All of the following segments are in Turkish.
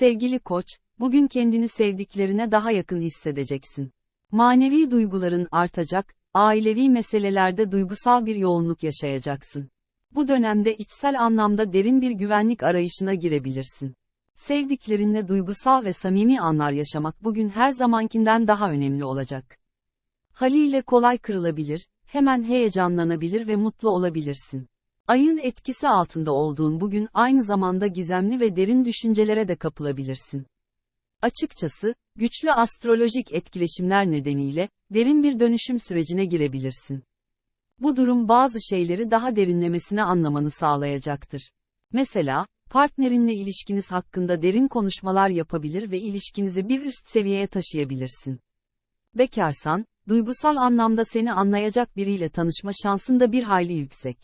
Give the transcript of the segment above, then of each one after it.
Sevgili koç, bugün kendini sevdiklerine daha yakın hissedeceksin. Manevi duyguların artacak, ailevi meselelerde duygusal bir yoğunluk yaşayacaksın. Bu dönemde içsel anlamda derin bir güvenlik arayışına girebilirsin. Sevdiklerinle duygusal ve samimi anlar yaşamak bugün her zamankinden daha önemli olacak. Haliyle kolay kırılabilir, hemen heyecanlanabilir ve mutlu olabilirsin. Ayın etkisi altında olduğun bugün aynı zamanda gizemli ve derin düşüncelere de kapılabilirsin. Açıkçası, güçlü astrolojik etkileşimler nedeniyle, derin bir dönüşüm sürecine girebilirsin. Bu durum bazı şeyleri daha derinlemesine anlamanı sağlayacaktır. Mesela, partnerinle ilişkiniz hakkında derin konuşmalar yapabilir ve ilişkinizi bir üst seviyeye taşıyabilirsin. Bekarsan, duygusal anlamda seni anlayacak biriyle tanışma şansın da bir hayli yüksek.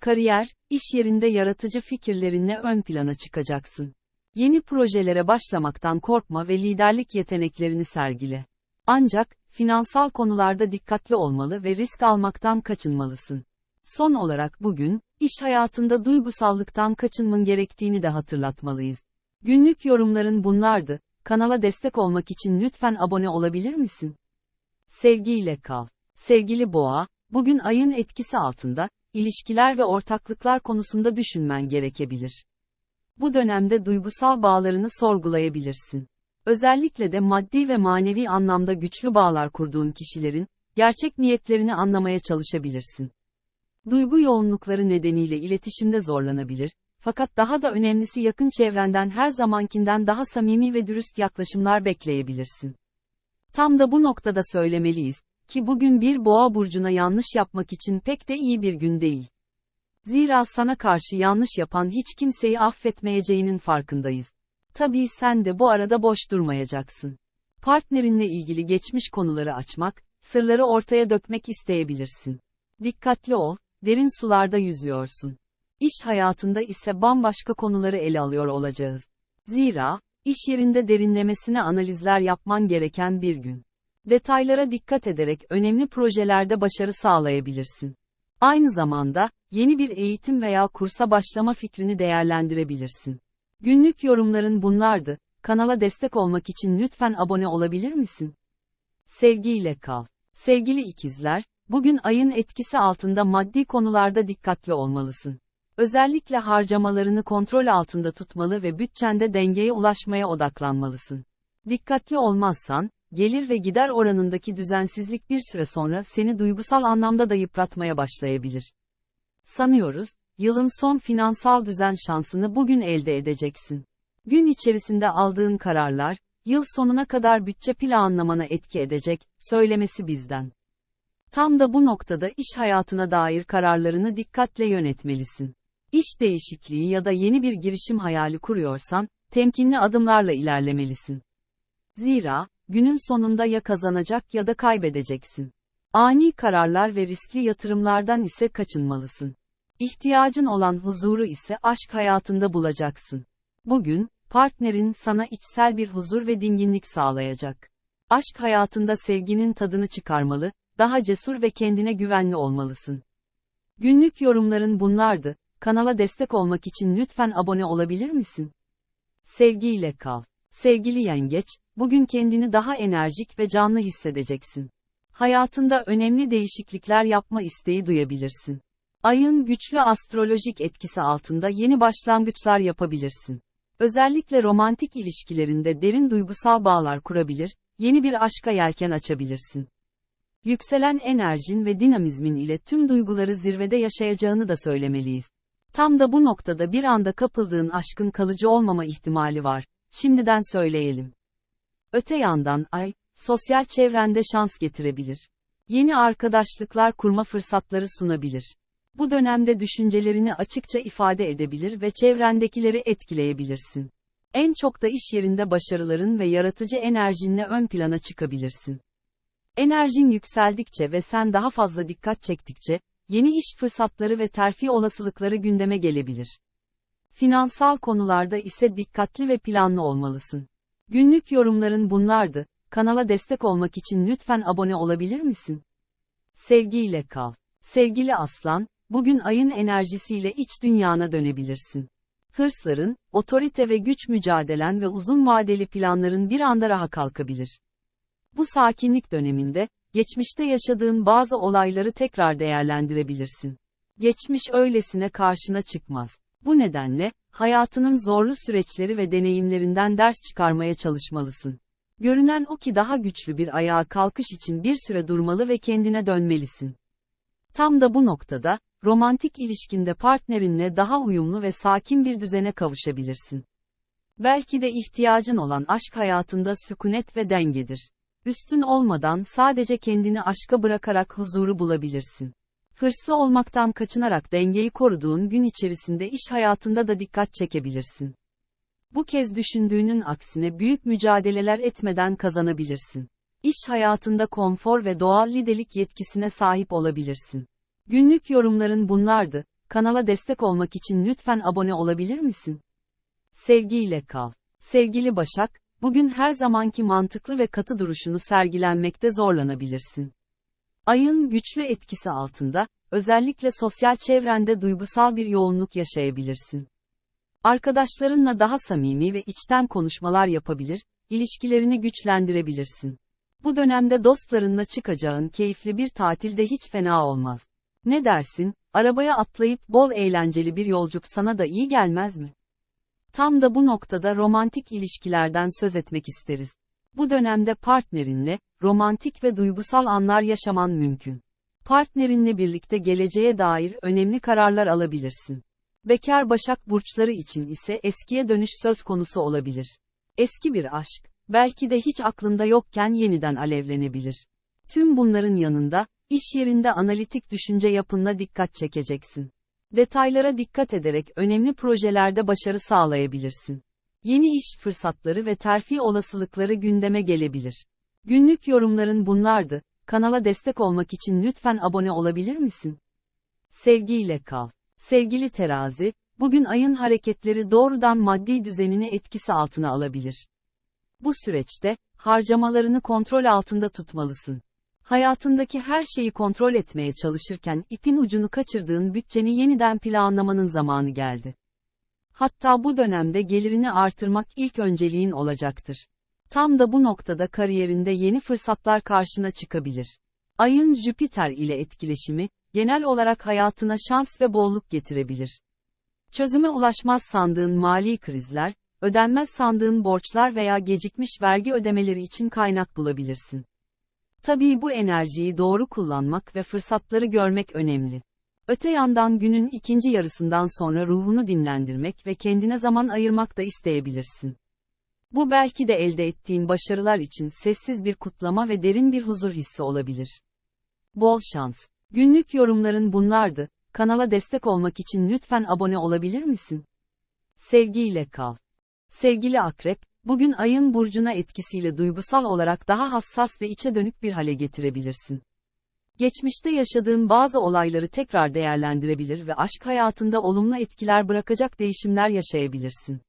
Kariyer, iş yerinde yaratıcı fikirlerinle ön plana çıkacaksın. Yeni projelere başlamaktan korkma ve liderlik yeteneklerini sergile. Ancak, finansal konularda dikkatli olmalı ve risk almaktan kaçınmalısın. Son olarak bugün, iş hayatında duygusallıktan kaçınman gerektiğini de hatırlatmalıyız. Günlük yorumların bunlardı. Kanala destek olmak için lütfen abone olabilir misin? Sevgiyle kal. Sevgili boğa, bugün ayın etkisi altında, ilişkiler ve ortaklıklar konusunda düşünmen gerekebilir. Bu dönemde duygusal bağlarını sorgulayabilirsin. Özellikle de maddi ve manevi anlamda güçlü bağlar kurduğun kişilerin, gerçek niyetlerini anlamaya çalışabilirsin. Duygu yoğunlukları nedeniyle iletişimde zorlanabilir, fakat daha da önemlisi yakın çevrenden her zamankinden daha samimi ve dürüst yaklaşımlar bekleyebilirsin. Tam da bu noktada söylemeliyiz, ki bugün bir boğa burcuna yanlış yapmak için pek de iyi bir gün değil. Zira sana karşı yanlış yapan hiç kimseyi affetmeyeceğinin farkındayız. Tabii sen de bu arada boş durmayacaksın. Partnerinle ilgili geçmiş konuları açmak, sırları ortaya dökmek isteyebilirsin. Dikkatli ol, derin sularda yüzüyorsun. İş hayatında ise bambaşka konuları ele alıyor olacağız. Zira, iş yerinde derinlemesine analizler yapman gereken bir gün. Detaylara dikkat ederek önemli projelerde başarı sağlayabilirsin. Aynı zamanda, yeni bir eğitim veya kursa başlama fikrini değerlendirebilirsin. Günlük yorumların bunlardı. Kanala destek olmak için lütfen abone olabilir misin? Sevgiyle kal. Sevgili ikizler, bugün ayın etkisi altında maddi konularda dikkatli olmalısın. Özellikle harcamalarını kontrol altında tutmalı ve bütçende dengeye ulaşmaya odaklanmalısın. Dikkatli olmazsan, gelir ve gider oranındaki düzensizlik bir süre sonra seni duygusal anlamda da yıpratmaya başlayabilir. Sanıyoruz, yılın son finansal düzen şansını bugün elde edeceksin. Gün içerisinde aldığın kararlar, yıl sonuna kadar bütçe planlamana etki edecek, söylemesi bizden. Tam da bu noktada iş hayatına dair kararlarını dikkatle yönetmelisin. İş değişikliği ya da yeni bir girişim hayali kuruyorsan, temkinli adımlarla ilerlemelisin. Zira, günün sonunda ya kazanacak ya da kaybedeceksin. Ani kararlar ve riskli yatırımlardan ise kaçınmalısın. İhtiyacın olan huzuru ise aşk hayatında bulacaksın. Bugün, partnerin sana içsel bir huzur ve dinginlik sağlayacak. Aşk hayatında sevginin tadını çıkarmalı, daha cesur ve kendine güvenli olmalısın. Günlük yorumların bunlardı. Kanala destek olmak için lütfen abone olabilir misin? Sevgiyle kal. Sevgili yengeç, bugün kendini daha enerjik ve canlı hissedeceksin. Hayatında önemli değişiklikler yapma isteği duyabilirsin. Ayın güçlü astrolojik etkisi altında yeni başlangıçlar yapabilirsin. Özellikle romantik ilişkilerinde derin duygusal bağlar kurabilir, yeni bir aşka yelken açabilirsin. Yükselen enerjin ve dinamizmin ile tüm duyguları zirvede yaşayacağını da söylemeliyiz. Tam da bu noktada bir anda kapıldığın aşkın kalıcı olmama ihtimali var. Şimdiden söyleyelim. Öte yandan ay, sosyal çevrende şans getirebilir. Yeni arkadaşlıklar kurma fırsatları sunabilir. Bu dönemde düşüncelerini açıkça ifade edebilir ve çevrendekileri etkileyebilirsin. En çok da iş yerinde başarıların ve yaratıcı enerjinle ön plana çıkabilirsin. Enerjin yükseldikçe ve sen daha fazla dikkat çektikçe, yeni iş fırsatları ve terfi olasılıkları gündeme gelebilir. Finansal konularda ise dikkatli ve planlı olmalısın. Günlük yorumların bunlardı. Kanala destek olmak için lütfen abone olabilir misin? Sevgiyle kal. Sevgili aslan, bugün ayın enerjisiyle iç dünyana dönebilirsin. Hırsların, otorite ve güç mücadelen ve uzun vadeli planların bir anda raha kalkabilir. Bu sakinlik döneminde, geçmişte yaşadığın bazı olayları tekrar değerlendirebilirsin. Geçmiş öylesine karşına çıkmaz. Bu nedenle, hayatının zorlu süreçleri ve deneyimlerinden ders çıkarmaya çalışmalısın. Görünen o ki daha güçlü bir ayağa kalkış için bir süre durmalı ve kendine dönmelisin. Tam da bu noktada, romantik ilişkinde partnerinle daha uyumlu ve sakin bir düzene kavuşabilirsin. Belki de ihtiyacın olan aşk hayatında sükunet ve dengedir. Üstün olmadan sadece kendini aşka bırakarak huzuru bulabilirsin. Hırslı olmaktan kaçınarak dengeyi koruduğun gün içerisinde iş hayatında da dikkat çekebilirsin. Bu kez düşündüğünün aksine büyük mücadeleler etmeden kazanabilirsin. İş hayatında konfor ve doğal liderlik yetkisine sahip olabilirsin. Günlük yorumların bunlardı. Kanala destek olmak için lütfen abone olabilir misin? Sevgiyle kal. Sevgili Başak, bugün her zamanki mantıklı ve katı duruşunu sergilenmekte zorlanabilirsin. Ayın güçlü etkisi altında, özellikle sosyal çevrende duygusal bir yoğunluk yaşayabilirsin. Arkadaşlarınla daha samimi ve içten konuşmalar yapabilir, ilişkilerini güçlendirebilirsin. Bu dönemde dostlarınla çıkacağın keyifli bir tatil de hiç fena olmaz. Ne dersin, arabaya atlayıp bol eğlenceli bir yolculuk sana da iyi gelmez mi? Tam da bu noktada romantik ilişkilerden söz etmek isteriz. Bu dönemde partnerinle, romantik ve duygusal anlar yaşaman mümkün. Partnerinle birlikte geleceğe dair önemli kararlar alabilirsin. Bekar Başak burçları için ise eskiye dönüş söz konusu olabilir. Eski bir aşk, belki de hiç aklında yokken yeniden alevlenebilir. Tüm bunların yanında, iş yerinde analitik düşünce yapınla dikkat çekeceksin. Detaylara dikkat ederek önemli projelerde başarı sağlayabilirsin. Yeni iş fırsatları ve terfi olasılıkları gündeme gelebilir. Günlük yorumların bunlardı. Kanala destek olmak için lütfen abone olabilir misin? Sevgiyle kal. Sevgili terazi, bugün ayın hareketleri doğrudan maddi düzenini etkisi altına alabilir. Bu süreçte, harcamalarını kontrol altında tutmalısın. Hayatındaki her şeyi kontrol etmeye çalışırken ipin ucunu kaçırdığın bütçeni yeniden planlamanın zamanı geldi. Hatta bu dönemde gelirini artırmak ilk önceliğin olacaktır. Tam da bu noktada kariyerinde yeni fırsatlar karşına çıkabilir. Ayın Jüpiter ile etkileşimi, genel olarak hayatına şans ve bolluk getirebilir. Çözüme ulaşmaz sandığın mali krizler, ödenmez sandığın borçlar veya gecikmiş vergi ödemeleri için kaynak bulabilirsin. Tabii bu enerjiyi doğru kullanmak ve fırsatları görmek önemli. Öte yandan günün ikinci yarısından sonra ruhunu dinlendirmek ve kendine zaman ayırmak da isteyebilirsin. Bu belki de elde ettiğin başarılar için sessiz bir kutlama ve derin bir huzur hissi olabilir. Bol şans. Günlük yorumların bunlardı. Kanala destek olmak için lütfen abone olabilir misin? Sevgiyle kal. Sevgili akrep, bugün ayın burcuna etkisiyle duygusal olarak daha hassas ve içe dönük bir hale getirebilirsin. Geçmişte yaşadığın bazı olayları tekrar değerlendirebilir ve aşk hayatında olumlu etkiler bırakacak değişimler yaşayabilirsin.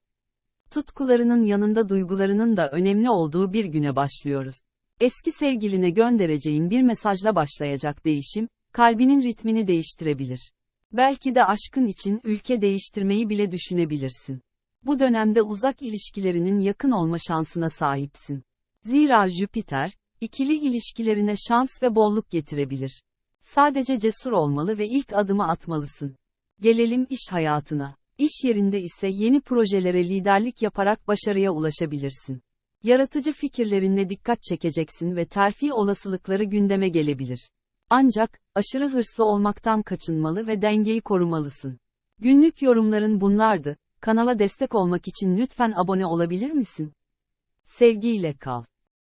Tutkularının yanında duygularının da önemli olduğu bir güne başlıyoruz. Eski sevgiline göndereceğin bir mesajla başlayacak değişim, kalbinin ritmini değiştirebilir. Belki de aşkın için ülke değiştirmeyi bile düşünebilirsin. Bu dönemde uzak ilişkilerinin yakın olma şansına sahipsin. Zira Jüpiter, ikili ilişkilerine şans ve bolluk getirebilir. Sadece cesur olmalı ve ilk adımı atmalısın. Gelelim iş hayatına. İş yerinde ise yeni projelere liderlik yaparak başarıya ulaşabilirsin. Yaratıcı fikirlerinle dikkat çekeceksin ve terfi olasılıkları gündeme gelebilir. Ancak, aşırı hırslı olmaktan kaçınmalı ve dengeyi korumalısın. Günlük yorumların bunlardı. Kanala destek olmak için lütfen abone olabilir misin? Sevgiyle kal.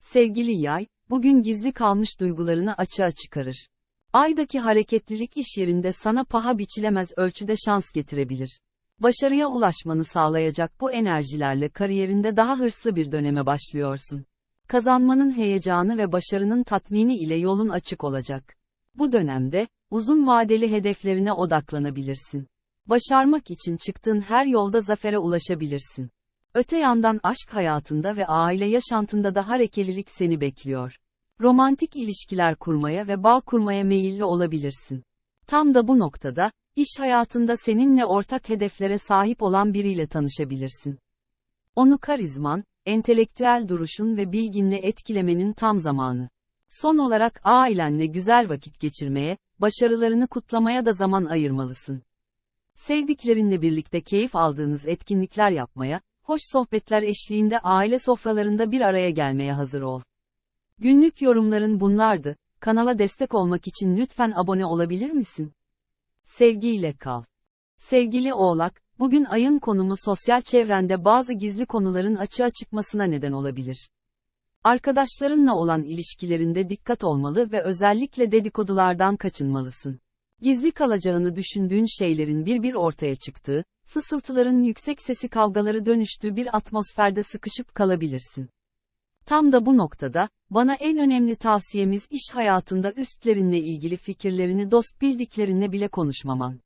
Sevgili yay, bugün gizli kalmış duygularını açığa çıkarır. Aydaki hareketlilik iş yerinde sana paha biçilemez ölçüde şans getirebilir. Başarıya ulaşmanı sağlayacak bu enerjilerle kariyerinde daha hırslı bir döneme başlıyorsun. Kazanmanın heyecanı ve başarının tatmini ile yolun açık olacak. Bu dönemde, uzun vadeli hedeflerine odaklanabilirsin. Başarmak için çıktığın her yolda zafere ulaşabilirsin. Öte yandan aşk hayatında ve aile yaşantında da harekelilik seni bekliyor. Romantik ilişkiler kurmaya ve bağ kurmaya meyilli olabilirsin. Tam da bu noktada, İş hayatında seninle ortak hedeflere sahip olan biriyle tanışabilirsin. Onu karizman, entelektüel duruşun ve bilginle etkilemenin tam zamanı. Son olarak ailenle güzel vakit geçirmeye, başarılarını kutlamaya da zaman ayırmalısın. Sevdiklerinle birlikte keyif aldığınız etkinlikler yapmaya, hoş sohbetler eşliğinde aile sofralarında bir araya gelmeye hazır ol. Günlük yorumların bunlardı. Kanala destek olmak için lütfen abone olabilir misin? Sevgiyle kal. Sevgili Oğlak, bugün ayın konumu sosyal çevrende bazı gizli konuların açığa çıkmasına neden olabilir. Arkadaşlarınla olan ilişkilerinde dikkat olmalı ve özellikle dedikodulardan kaçınmalısın. Gizli kalacağını düşündüğün şeylerin bir bir ortaya çıktığı, fısıltıların yüksek sesi kavgaları dönüştüğü bir atmosferde sıkışıp kalabilirsin. Tam da bu noktada, bana en önemli tavsiyemiz iş hayatında üstlerinle ilgili fikirlerini dost bildiklerinle bile konuşmaman.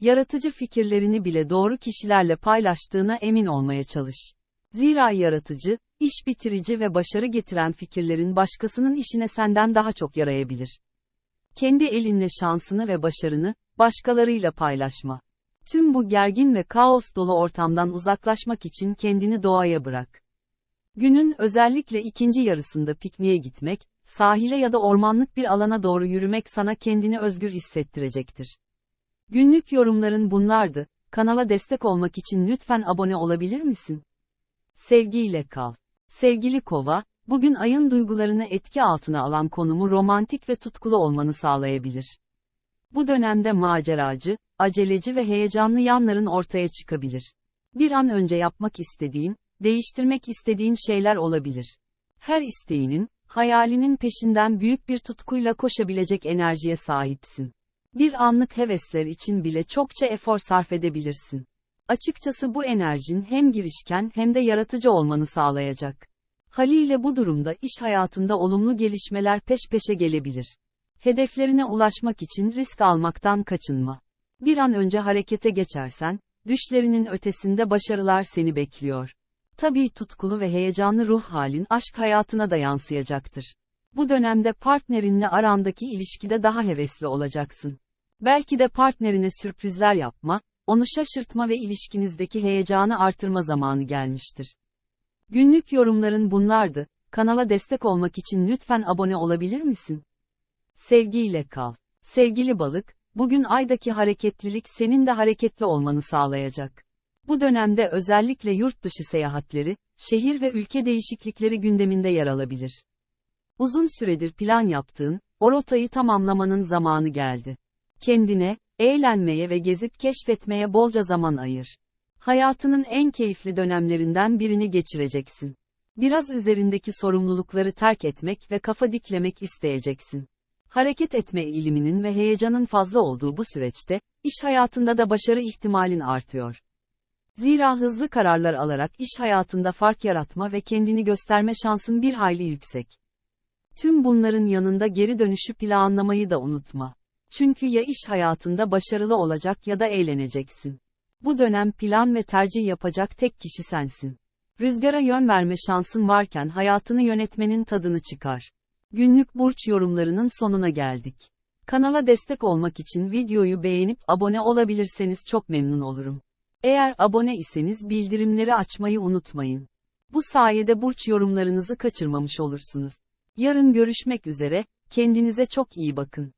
Yaratıcı fikirlerini bile doğru kişilerle paylaştığına emin olmaya çalış. Zira yaratıcı, iş bitirici ve başarı getiren fikirlerin başkasının işine senden daha çok yarayabilir. Kendi elinle şansını ve başarını, başkalarıyla paylaşma. Tüm bu gergin ve kaos dolu ortamdan uzaklaşmak için kendini doğaya bırak. Günün özellikle ikinci yarısında pikniğe gitmek, sahile ya da ormanlık bir alana doğru yürümek sana kendini özgür hissettirecektir. Günlük yorumların bunlardı. Kanala destek olmak için lütfen abone olabilir misin? Sevgiyle kal. Sevgili Kova, bugün ayın duygularını etki altına alan konumu romantik ve tutkulu olmanı sağlayabilir. Bu dönemde maceracı, aceleci ve heyecanlı yanların ortaya çıkabilir. Bir an önce yapmak istediğin, değiştirmek istediğin şeyler olabilir. Her isteğinin, hayalinin peşinden büyük bir tutkuyla koşabilecek enerjiye sahipsin. Bir anlık hevesler için bile çokça efor sarf edebilirsin. Açıkçası bu enerjin hem girişken hem de yaratıcı olmanı sağlayacak. Haliyle bu durumda iş hayatında olumlu gelişmeler peş peşe gelebilir. Hedeflerine ulaşmak için risk almaktan kaçınma. Bir an önce harekete geçersen, düşlerinin ötesinde başarılar seni bekliyor. Tabii tutkulu ve heyecanlı ruh halin aşk hayatına da yansıyacaktır. Bu dönemde partnerinle arandaki ilişkide daha hevesli olacaksın. Belki de partnerine sürprizler yapma, onu şaşırtma ve ilişkinizdeki heyecanı artırma zamanı gelmiştir. Günlük yorumların bunlardı. Kanala destek olmak için lütfen abone olabilir misin? Sevgiyle kal. Sevgili balık, bugün aydaki hareketlilik senin de hareketli olmanı sağlayacak. Bu dönemde özellikle yurt dışı seyahatleri, şehir ve ülke değişiklikleri gündeminde yer alabilir. Uzun süredir plan yaptığın, o rotayı tamamlamanın zamanı geldi. Kendine, eğlenmeye ve gezip keşfetmeye bolca zaman ayır. Hayatının en keyifli dönemlerinden birini geçireceksin. Biraz üzerindeki sorumlulukları terk etmek ve kafa diklemek isteyeceksin. Hareket etme eğiliminin ve heyecanın fazla olduğu bu süreçte, iş hayatında da başarı ihtimalin artıyor. Zira hızlı kararlar alarak iş hayatında fark yaratma ve kendini gösterme şansın bir hayli yüksek. Tüm bunların yanında geri dönüşü planlamayı da unutma. Çünkü ya iş hayatında başarılı olacak ya da eğleneceksin. Bu dönem plan ve tercih yapacak tek kişi sensin. Rüzgara yön verme şansın varken hayatını yönetmenin tadını çıkar. Günlük burç yorumlarının sonuna geldik. Kanala destek olmak için videoyu beğenip abone olabilirseniz çok memnun olurum. Eğer abone iseniz bildirimleri açmayı unutmayın. Bu sayede burç yorumlarınızı kaçırmamış olursunuz. Yarın görüşmek üzere, kendinize çok iyi bakın.